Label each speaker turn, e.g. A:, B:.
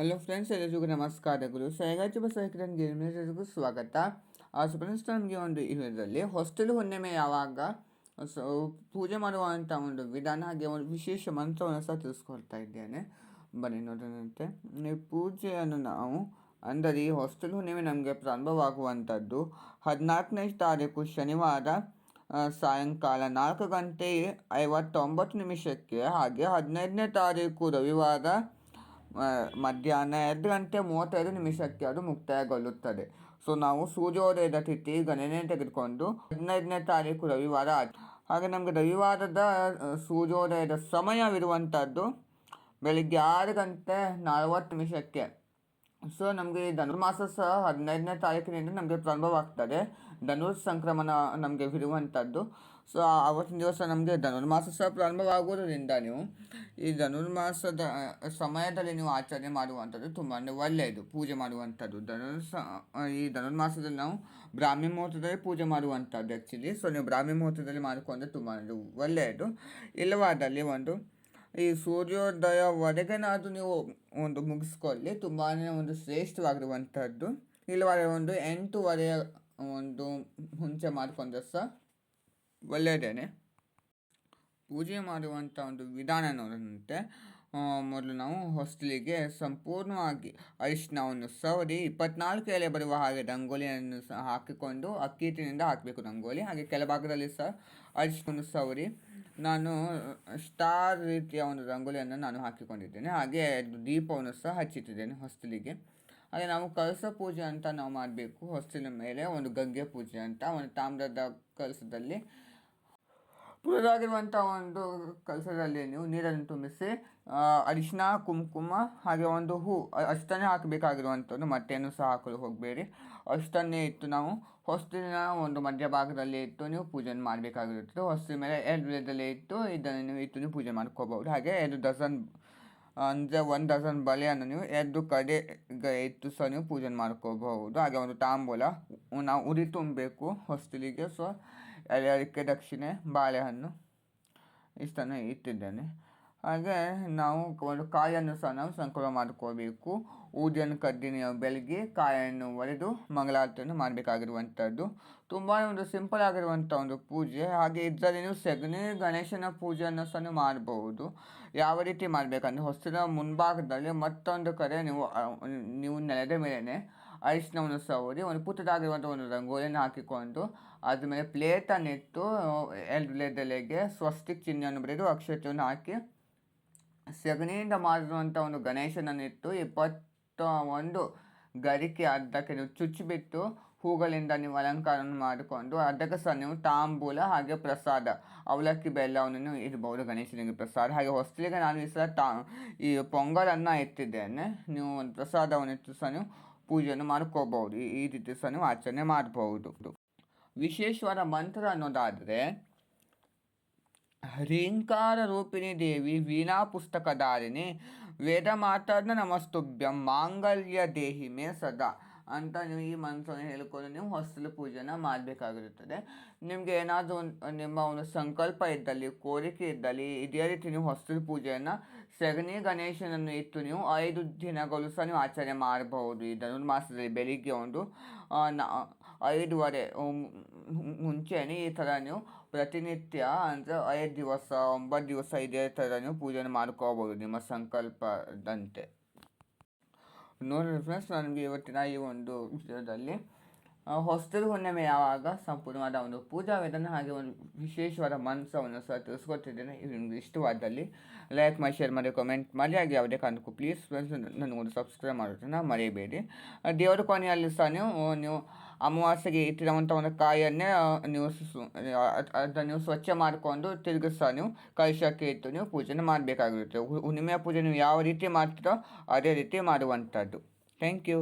A: Hello friends ಎಲ್ಲರಿಗೂ ನಮಸ್ಕಾರಗಳು ಸೈಗಾಚಿ ಬಸವಕಿರಣ್ ಎಲ್ಲರಿಗೂ ಸ್ವಾಗತ. ಸೊ ಫ್ರೆಂಡ್ಸ್, ನಮಗೆ ಒಂದು ಇದರಲ್ಲಿ ಹೊಸ್ಟೆಲು ಹುಣ್ಣಿಮೆ ಯಾವಾಗ? ಸೊ, ಪೂಜೆ ಮಾಡುವಂಥ ಒಂದು ವಿಧಾನ ಹಾಗೆ ಒಂದು ವಿಶೇಷ ಮಂತ್ರವನ್ನು ಸಹ ತಿಳಿಸ್ಕೊಳ್ತಾ ಇದ್ದೇನೆ. ಬನ್ನಿ ನೋಡೋಣಂತೆ. ಈ ಪೂಜೆಯನ್ನು ನಾವು ಅಂದರೆ ಈ ಹಾಸ್ಟೆಲ್ ಹುಣ್ಣಿಮೆ ನಮಗೆ ಪ್ರಾರಂಭವಾಗುವಂಥದ್ದು ಹದಿನಾಲ್ಕನೇ ತಾರೀಕು ಶನಿವಾರ ಸಾಯಂಕಾಲ ನಾಲ್ಕು ಗಂಟೆ ಐವತ್ತೊಂಬತ್ತು ನಿಮಿಷಕ್ಕೆ ಹಾಗೆ ಹದಿನೈದನೇ ತಾರೀಕು ರವಿವಾರ ಮಧ್ಯಾಹ್ನ ಎರಡು ಗಂಟೆ ಮೂವತ್ತೈದು ನಿಮಿಷಕ್ಕೆ ಅದು ಮುಕ್ತಾಯಗೊಳ್ಳುತ್ತದೆ. ಸೊ ನಾವು ಸೂರ್ಯೋದಯದ ತಿಥಿ ಗಣನೆ ತೆಗೆದುಕೊಂಡು ಹದಿನೈದನೇ ತಾರೀಕು ರವಿವಾರ ಹಾಗೆ ನಮಗೆ ರವಿವಾರದ ಸೂರ್ಯೋದಯದ ಸಮಯವಿರುವಂಥದ್ದು ಬೆಳಿಗ್ಗೆ ಆರು ಗಂಟೆ ನಲವತ್ತು ನಿಮಿಷಕ್ಕೆ. ಸೊ ನಮಗೆ ಧನುರ್ಮಾಸ ಸಹ ಹದಿನೈದನೇ ತಾರೀಕಿನಿಂದ ನಮಗೆ ಪ್ರಾರಂಭವಾಗ್ತದೆ. ಧನುರ್ ಸಂಕ್ರಮಣ ನಮಗೆ ಇರುವಂಥದ್ದು ಸೊ ಆವತ್ತಿನ ದಿವಸ ನಮಗೆ ಧನುರ್ಮಾಸ ಸಹ ಪ್ರಾರಂಭವಾಗುವುದರಿಂದ ನೀವು ಈ ಧನುರ್ಮಾಸದ ಸಮಯದಲ್ಲಿ ನೀವು ಆಚರಣೆ ಮಾಡುವಂಥದ್ದು ತುಂಬಾ ಒಳ್ಳೆಯದು, ಪೂಜೆ ಮಾಡುವಂಥದ್ದು. ಧನುರ್ ಸ ಈ ಧನುರ್ಮಾಸದಲ್ಲಿ ನಾವು ಬ್ರಾಹ್ಮಿ ಮುಹೂರ್ತದಲ್ಲಿ ಪೂಜೆ ಮಾಡುವಂಥದ್ದು ಆ್ಯಕ್ಚುಲಿ ಸೊ ನೀವು ಬ್ರಾಹ್ಮಿ ಮುಹೂರ್ತದಲ್ಲಿ ಮಾಡಿಕೊಂಡ್ರೆ ತುಂಬಾ ಒಳ್ಳೆಯದು. ಇಲ್ಲವಾದಲ್ಲಿ ಒಂದು, ಈ ಸೂರ್ಯೋದಯವರೆಗೆನಾದರೂ ನೀವು ಒಂದು ಮುಗಿಸ್ಕೊಳ್ಳಿ ತುಂಬಾ ಒಂದು ಶ್ರೇಷ್ಠವಾಗಿರುವಂಥದ್ದು. ಇಲ್ಲವಾದರೆ ಒಂದು ಎಂಟೂವರೆಯ ಒಂದು ಮುಂಚೆ ಮಾಡಿಕೊಂಡ್ರೆ ಸಹ ಒಳ್ಳೆಯದೇನೆ ಪೂಜೆ ಮಾಡುವಂಥ ಒಂದು ವಿಧಾನ ನೋಡಿದಂತೆ ಮೊದಲು ನಾವು ಹೊಸ್ಲಿಗೆ ಸಂಪೂರ್ಣವಾಗಿ ಅರಿಶಿನವನ್ನು ಸವರಿ ಇಪ್ಪತ್ನಾಲ್ಕು ಎಲೆ ಬರುವ ಹಾಗೆ ರಂಗೋಲಿಯನ್ನು ಸಹ ಹಾಕಿಕೊಂಡು ಅಕ್ಕಿಟ್ಟಿನಿಂದ ಹಾಕಬೇಕು ರಂಗೋಲಿ. ಹಾಗೆ ಕೆಳಭಾಗದಲ್ಲಿ ಸಹ ಅರಿಶಿನವನ್ನು ಸವರಿ ನಾನು ಸ್ಟಾರ್ ರೀತಿಯ ಒಂದು ರಂಗೋಲಿಯನ್ನು ನಾನು ಹಾಕಿಕೊಂಡಿದ್ದೇನೆ. ಹಾಗೆ ದೀಪವನ್ನು ಸಹ ಹಚ್ಚಿಟ್ಟಿದ್ದೇನೆ ಹೊಸ್ತಿಲಿಗೆ ಹಾಗೆ ನಾವು ಕಲಸ ಪೂಜೆ ಅಂತ ನಾವು ಮಾಡಬೇಕು ಹೊಸ್ತಿನ ಮೇಲೆ, ಒಂದು ಗಂಗೆ ಪೂಜೆ ಅಂತ, ಒಂದು ತಾಮ್ರದ ಕಲಸದಲ್ಲಿ. ಪುರದಾಗಿರುವಂಥ ಒಂದು ಕಲಸದಲ್ಲಿ ನೀವು ನೀರನ್ನು ತುಂಬಿಸಿ ಅರಿಶಿನ ಕುಂಕುಮ, ಹಾಗೆ ಒಂದು ಹೂ ಅಷ್ಟನ್ನೇ ಹಾಕಬೇಕಾಗಿರುವಂಥದ್ದು ಮತ್ತೇನು ಸಹ ಹಾಕಲು ಹೋಗಬೇಡಿ. ಅಷ್ಟನ್ನೇ ಇಟ್ಟು ನಾವು ಹೊಸ್ತಿನ ಒಂದು ಮಧ್ಯಭಾಗದಲ್ಲಿ ಇಟ್ಟು ನೀವು ಪೂಜೆಯನ್ನು ಮಾಡಬೇಕಾಗಿರುತ್ತದೆ. ಹೊಸ್ತಿನ ಮೇಲೆ ಎರಡು ವಿಧದಲ್ಲಿ ಇಟ್ಟು ಇದನ್ನು ನೀವು ಇಟ್ಟು ನೀವು ಪೂಜೆ ಮಾಡ್ಕೋಬಹುದು. ಹಾಗೆ ಎರಡು ಡಜನ್ ಅಂದರೆ ಒಂದು ಡಜನ್ ಬಳೆಯನ್ನು ನೀವು ಎರಡು ಕಡೆ ಇಟ್ಟು ಸಹ ನೀವು ಪೂಜೆ ಮಾಡ್ಕೋಬಹುದು. ಹಾಗೆ ಒಂದು ತಾಂಬೂಲ ನಾವು ಉರಿ ತುಂಬಬೇಕು ಹೊಸ್ತಿಲಿಗೆ ಸೊ ಅದಕ್ಕೆ ದಕ್ಷಿಣೆ ಬಾಳೆಹಣ್ಣು ಇಷ್ಟನ್ನು ಇಟ್ಟಿದ್ದೇನೆ. ಹಾಗೆ ನಾವು ಒಂದು ಕಾಯನ್ನು ಸಹ ನಾವು ಸಂಕಲ ಮಾಡ್ಕೋಬೇಕು. ಊದಿಯನ್ನು ಕದ್ದಿನ ಬೆಳಗ್ಗೆ ಕಾಯನ್ನು ಒಡೆದು ಮಂಗಳಾರತಿಯನ್ನು ಮಾಡಬೇಕಾಗಿರುವಂಥದ್ದು. ತುಂಬ ಒಂದು ಸಿಂಪಲ್ ಆಗಿರುವಂಥ ಒಂದು ಪೂಜೆ. ಹಾಗೆ ಇದರಲ್ಲಿ ನೀವು ಸಗಣಿ ಗಣೇಶನ ಪೂಜೆಯನ್ನು ಸಹ ಮಾಡಬಹುದು. ಯಾವ ರೀತಿ ಮಾಡಬೇಕಂದ್ರೆ ಹೊಸದ ಮುಂಭಾಗದಲ್ಲಿ ಮತ್ತೊಂದು ಕಡೆ ನೀವು ನೀವು ನೆಲದ ಮೇಲೆ ಅರಿಶಿನವನ್ನು ಸವರಿ ಒಂದು ಪುಟ್ಟದಾಗಿರುವಂಥ ಒಂದು ರಂಗೋಲಿಯನ್ನು ಹಾಕಿಕೊಂಡು ಅದ್ರ ಮೇಲೆ ಪ್ಲೇಟನ್ನು ಇಟ್ಟು ಎಲೆಗೆ ಸ್ವಸ್ತಿಕ್ ಚಿಹ್ನೆಯನ್ನು ಬರೆದು ಅಕ್ಷತೆಯನ್ನು ಹಾಕಿ ಸಗಣಿಯಿಂದ ಮಾಡಿರುವಂಥ ಒಂದು ಗಣೇಶನನ್ನಿಟ್ಟು ಇಪ್ಪತ್ತ ಒಂದು ಗರಿಕೆ ಅರ್ಧಕ್ಕೆ ನೀವು ಚುಚ್ಚಿಬಿಟ್ಟು ಹೂಗಳಿಂದ ನೀವು ಅಲಂಕಾರ ಮಾಡಿಕೊಂಡು ಅದಕ್ಕೆ ಸಹ ನೀವು ತಾಂಬೂಲ ಹಾಗೆ ಪ್ರಸಾದ, ಅವಲಕ್ಕಿ ಬೆಲ್ಲವನ್ನು ಇರ್ಬೋದು ಗಣೇಶನಿಗೆ ಪ್ರಸಾದ. ಹಾಗೆ ಹೊಸ್ತಿಲಿಗೆ ನಾನು ಈ ಸಲ ತಾ ಈ ಪೊಂಗಲನ್ನು ಎತ್ತಿದ್ದೇನೆ ನೀವು ಒಂದು ಪ್ರಸಾದವನ್ನು ಇಟ್ಟು ಸಹ ನೀವು ಪೂಜೆಯನ್ನು ಮಾಡ್ಕೋಬಹುದು. ಈ ರೀತಿ ಸಹ ನೀವು ಆಚರಣೆ ಮಾಡಬಹುದು. ವಿಶೇಷವಾದ ಮಂತ್ರ ಅನ್ನೋದಾದರೆ ಹ್ರೀಂಕಾರ ರೂಪಿಣಿ ದೇವಿ ವೀಣಾ ಪುಸ್ತಕಧಾರಿಣಿ ವೇದ ಮಾತಾಡ್ನ ನಮಸ್ತುಭ್ಯಂ ಮಾಂಗಲ್ಯ ದೇಹಿ ಮೇ ಸದಾ ಅಂತ ನೀವು ಈ ಮನಸ್ಸನ್ನು ಹೇಳಿಕೊಂಡು ನೀವು ಹೊಸಲು ಪೂಜೆನ ಮಾಡಬೇಕಾಗಿರುತ್ತದೆ. ನಿಮಗೆ ಏನಾದರೂ ಒಂದು, ನಿಮ್ಮ ಒಂದು ಸಂಕಲ್ಪ ಇದ್ದಲ್ಲಿ, ಕೋರಿಕೆ ಇದ್ದಲ್ಲಿ ಇದೇ ರೀತಿ ನೀವು ಹೊಸಲು ಪೂಜೆಯನ್ನು ಸಗಣಿ ಗಣೇಶನನ್ನು ಇಟ್ಟು ನೀವು ಐದು ದಿನಗಳು ಸಹ ನೀವು ಆಚರಣೆ ಮಾಡಬಹುದು. ಈ ಧನುರ್ಮಾಸದಲ್ಲಿ ಬೆಳಿಗ್ಗೆ ಒಂದು ಐದುವರೆ ಮುಂಚೆನೇ ಈ ಥರ ನೀವು ಪ್ರತಿನಿತ್ಯ ಅಂದರೆ ಐದು ದಿವಸ, ಒಂಬತ್ತು ದಿವಸ ಇದೇ ಥರ ನೀವು ಪೂಜೆನ ಮಾಡ್ಕೋಬೋದು ನಿಮ್ಮ ಸಂಕಲ್ಪದಂತೆ. ನೋಡಿ ಫ್ರೆಂಡ್ಸ್ ನನಗೆ ಇವತ್ತಿನ ಈ ಒಂದು ವಿಷಯದಲ್ಲಿ ಹೊಸದು ಹುಣ್ಣಿಮೆ ಯಾವಾಗ? ಸಂಪೂರ್ಣವಾದ ಒಂದು ಪೂಜಾ ವಿಧಾನ ಹಾಗೆ ಒಂದು ವಿಶೇಷವಾದ ಮನಸ್ಸವನ್ನು ಸಹ ತಿಳಿಸ್ಕೊಡ್ತಿದ್ದೇನೆ ಇದು ನಿಮಗೆ ಇಷ್ಟವಾದಲ್ಲಿ ಲೈಕ್ ಮಾಡಿ ಶೇರ್ ಮಾಡಿ ಕಮೆಂಟ್ ಮಾಡಿ ಹಾಗೆ ಯಾವುದೇ ಕಾರಣಕ್ಕೂ ಪ್ಲೀಸ್ ಫ್ರೆಂಡ್ಸ್ ನನಗೊಂದು ಸಬ್ಸ್ಕ್ರೈಬ್ ಮಾಡೋದನ್ನು ಮರೆಯಬೇಡಿ. ದೇವರ ಕೊನೆಯಲ್ಲಿ ಸಹ ನೀವು ನೀವು ಅಮಾವಾಸ್ಯೆಗೆ ಇಟ್ಟಿರುವಂಥ ಒಂದು ಕಾಯನ್ನೇ ನೀವು ಅದನ್ನು ನೀವು ಸ್ವಚ್ಛ ಮಾಡಿಕೊಂಡು ತಿರುಗಿ ಸಹ ನೀವು ಕಲಶಕ್ಕೆ ಇಟ್ಟು ನೀವು ಪೂಜೆನ ಮಾಡಬೇಕಾಗಿರುತ್ತೆ. ಹುಣ್ಣಿಮೆಯ ಪೂಜೆ ನೀವು ಯಾವ ರೀತಿ ಮಾಡ್ತೀರೋ ಅದೇ ರೀತಿ ಮಾಡುವಂಥದ್ದು. Thank you